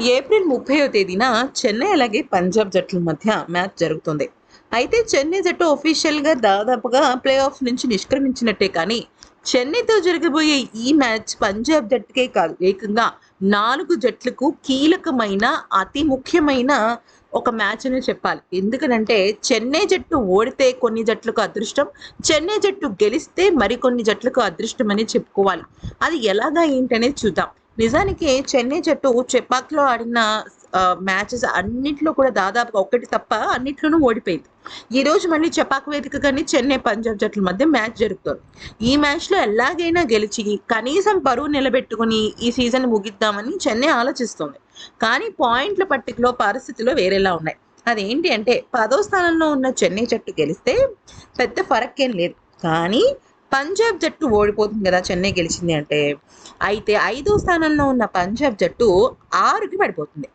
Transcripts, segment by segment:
April ముప్పైవ తేదీన చెన్నై అలాగే పంజాబ్ జట్ల మధ్య మ్యాచ్ జరుగుతుంది. అయితే చెన్నై జట్టు ఒఫీషియల్గా దాదాపుగా ప్లే ఆఫ్ నుంచి నిష్క్రమించినట్టే కానీ చెన్నైతో జరగబోయే ఈ మ్యాచ్ పంజాబ్ జట్టుకే కాదు ఏకంగా నాలుగు జట్లకు కీలకమైన అతి ముఖ్యమైన ఒక మ్యాచ్ అనే చెప్పాలి. ఎందుకనంటే చెన్నై జట్టు ఓడితే కొన్ని జట్లకు అదృష్టం చెన్నై జట్టు గెలిస్తే మరికొన్ని జట్లకు అదృష్టం అని చెప్పుకోవాలి. అది ఎలాగా ఏంటనేది చూద్దాం. నిజానికి చెన్నై జట్టు చెపాక్లో ఆడిన మ్యాచెస్ అన్నిట్లో కూడా దాదాపుగా ఒకటి తప్ప అన్నిట్లోనూ ఓడిపోయింది. ఈ రోజు మళ్ళీ చెపాక్ వేదిక కానీ చెన్నై పంజాబ్ జట్ల మధ్య మ్యాచ్ జరుగుతుంది. ఈ మ్యాచ్లో ఎలాగైనా గెలిచి కనీసం పరువు నిలబెట్టుకుని ఈ సీజన్ ముగిద్దామని చెన్నై ఆలోచిస్తుంది. కానీ పాయింట్ల పట్టికలో పరిస్థితులు వేరేలా ఉన్నాయి. అదేంటి అంటే పదో స్థానంలో ఉన్న చెన్నై జట్టు గెలిస్తే పెద్ద ఫరక్ ఏం లేదు. కానీ పంజాబ్ జట్టు ఓడిపోతుంది కదా చెన్నై గెలిచింది అంటే అయితే ఐదో స్థానంలో ఉన్న పంజాబ్ జట్టు ఆరుకి పడిపోతుంది.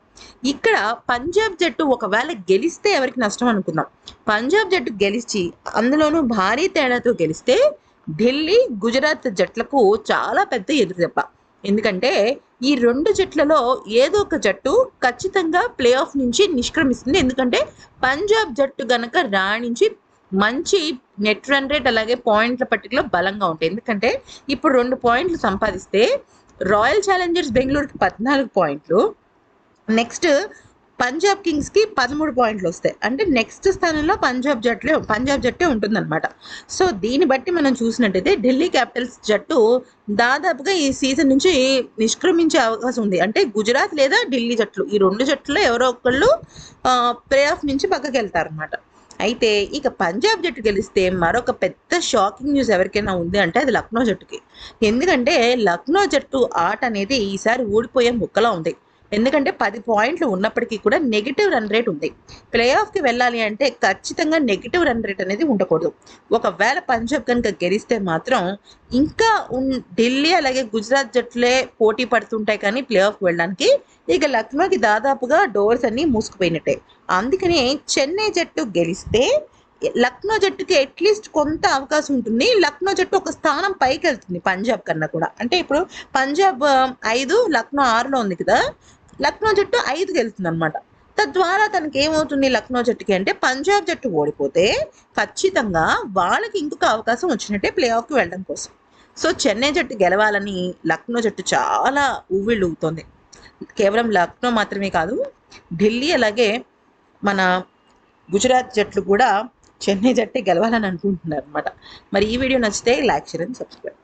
ఇక్కడ పంజాబ్ జట్టు ఒకవేళ గెలిస్తే ఎవరికి నష్టం అనుకుందాం? పంజాబ్ జట్టు గెలిచి అందులోనూ భారీ తేడాతో గెలిస్తే ఢిల్లీ గుజరాత్ జట్లకు చాలా పెద్ద ఎదురుదెబ్బ. ఎందుకంటే ఈ రెండు జట్లలో ఏదో ఒక జట్టు ఖచ్చితంగా ప్లే ఆఫ్ నుంచి నిష్క్రమిస్తుంది. ఎందుకంటే పంజాబ్ జట్టు గనక రాణించి మంచి నెట్ రన్ రేట్ అలాగే పాయింట్ల పట్టికలో బలంగా ఉంటాయి. ఎందుకంటే ఇప్పుడు రెండు పాయింట్లు సంపాదిస్తే రాయల్ ఛాలెంజర్స్ బెంగళూరుకి పద్నాలుగు పాయింట్లు నెక్స్ట్ పంజాబ్ కింగ్స్కి పదమూడు పాయింట్లు వస్తాయి. అంటే నెక్స్ట్ స్థానంలో పంజాబ్ జట్లే పంజాబ్ జట్టే ఉంటుందన్నమాట. సో దీన్ని బట్టి మనం చూసినట్టయితే ఢిల్లీ క్యాపిటల్స్ జట్టు దాదాపుగా ఈ సీజన్ నుంచి నిష్క్రమించే అవకాశం ఉంది. అంటే గుజరాత్ లేదా ఢిల్లీ జట్లు ఈ రెండు జట్లు ఎవరో ఒకళ్ళు ప్లే ఆఫ్ నుంచి పక్కకి వెళ్తారనమాట అయితే ఇక పంజాబ్ జట్టు గెలిస్తే మరొక పెద్ద షాకింగ్ న్యూస్ ఎవరికైనా ఉంది అంటే అది లక్నో జట్టుకి. ఎందుకంటే లక్నో జట్టు ఆట అనేది ఈసారి ఊడిపోయే ముక్కలా ఉంది. ఎందుకంటే పది పాయింట్లు ఉన్నప్పటికీ కూడా నెగిటివ్ రన్ రేట్ ఉంది. ప్లే ఆఫ్కి వెళ్ళాలి అంటే ఖచ్చితంగా నెగిటివ్ రన్ రేట్ అనేది ఉండకూడదు. ఒకవేళ పంజాబ్ కనుక గెలిస్తే మాత్రం ఇంకా ఢిల్లీ అలాగే గుజరాత్ జట్లే పోటీ పడుతుంటాయి కానీ ప్లే ఆఫ్కి వెళ్ళడానికి ఇక లక్నోకి దాదాపుగా డోర్స్ అన్నీ మూసుకుపోయినట్టే. అందుకని చెన్నై జట్టు గెలిస్తే లక్నో జట్టుకి అట్లీస్ట్ కొంత అవకాశం ఉంటుంది. లక్నో జట్టు ఒక స్థానం పైకి వెళ్తుంది పంజాబ్ కన్నా కూడా. అంటే ఇప్పుడు పంజాబ్ ఐదు లక్నో ఆరులో ఉంది కదా. లక్నో జట్టు ఐదుకి వెళ్తుంది అనమాట తద్వారా తనకి ఏమవుతుంది లక్నో జట్టుకి అంటే పంజాబ్ జట్టు ఓడిపోతే ఖచ్చితంగా వాళ్ళకి ఇంకొక అవకాశం వచ్చినట్టే ప్లే ఆఫ్కి వెళ్ళడం కోసం. సో చెన్నై జట్టు గెలవాలని లక్నో జట్టు చాలా ఊవిళ్ళూగుతోంది. కేవలం లక్నో మాత్రమే కాదు ఢిల్లీ అలాగే మన గుజరాత్ జట్లు కూడా చెన్నై జట్టే గెలవాలని అనుకుంటున్నారు అనమాట మరి ఈ వీడియో నచ్చితే లైక్ షేర్ అండ్ సబ్స్క్రైబ్.